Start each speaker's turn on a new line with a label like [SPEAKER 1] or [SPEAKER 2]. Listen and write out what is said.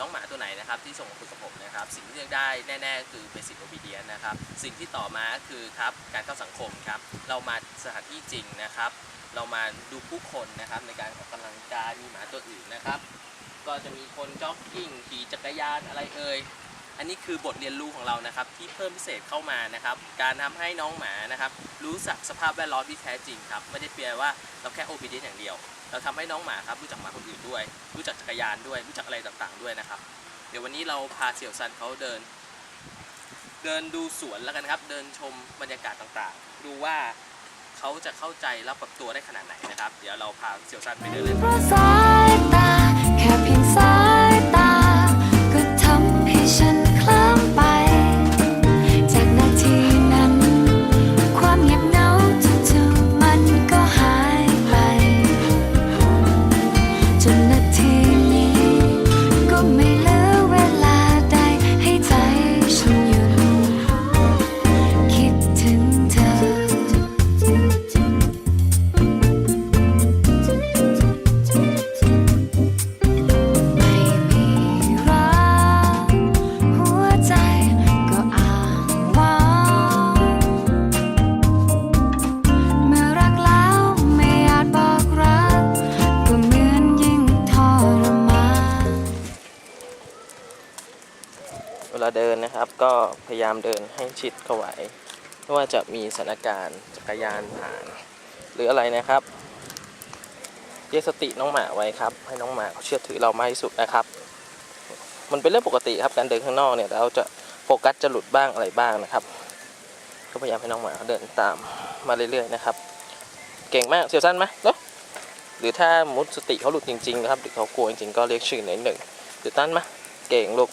[SPEAKER 1] น้องหมาตัวไหนนะครับที่ส่งมาคุยกับผมนะครับ สิ่งที่เลือกได้แน่ๆ คือ Basic Obedience นะครับ สิ่งที่ต่อมาคือครับการเข้าสังคมครับ เรามาสถานที่จริงนะครับ เรามาดูผู้คนนะครับในการออกกำลังกายมีหมาตัวอื่นนะครับ ก็จะมีคนจ็อกกิ้งขี่จักรยานอะไรเอ่ย อันนี้คือบทเรียนรู้ของเรานะครับที่เพิ่มพิเศษเข้ามานะครับ การทำให้น้องหมานะครับรู้จักสภาพแวดล้อมที่แท้จริงครับไม่ได้เพียงว่าเราแค่โอบีเดนอย่างเดียว เราทำให้น้องหมาครับรู้จักหมาคนอื่นด้วย รู้จักจักรยานด้วย รู้จักอะไรต่างๆด้วยนะครับ เดี๋ยววันนี้เราพาเสี่ยวซันเขาเดิน เดินดูสวนแล้วกันครับ เดินชมบรรยากาศต่างๆ ดูว่าเขาจะเข้าใจรับปรับตัวได้ขนาดไหนนะครับ เดี๋ยวเราพาเสี่ยวซันไปเดินเลย เวลาเดินนะครับ ก็พยายามเดินให้ชิดเข้าไว้ไม่ว่าจะมีสถานการณ์จักรยานผ่าน หรืออะไรนะครับเรียกสติน้องหมาไว้ครับ ให้น้องหมาเขาเชื่อถือเรามากที่สุดนะครับ มันเป็นเรื่องปกติครับการเดินข้างนอกเนี่ยเราจะโฟกัสจะหลุดบ้างอะไรบ้างนะครับ ก็พยายามให้น้องหมาเขาเดินตามมาเรื่อยๆนะครับ เก่งมากเสียวสั้นไหมเนาะหรือถ้ามุดสติเขาหลุดจริงๆนะครับหรือเขากลัวจริงๆก็เรียกชื่อหน่อยหนึ่งหรือตั้นไหมเก่งลูก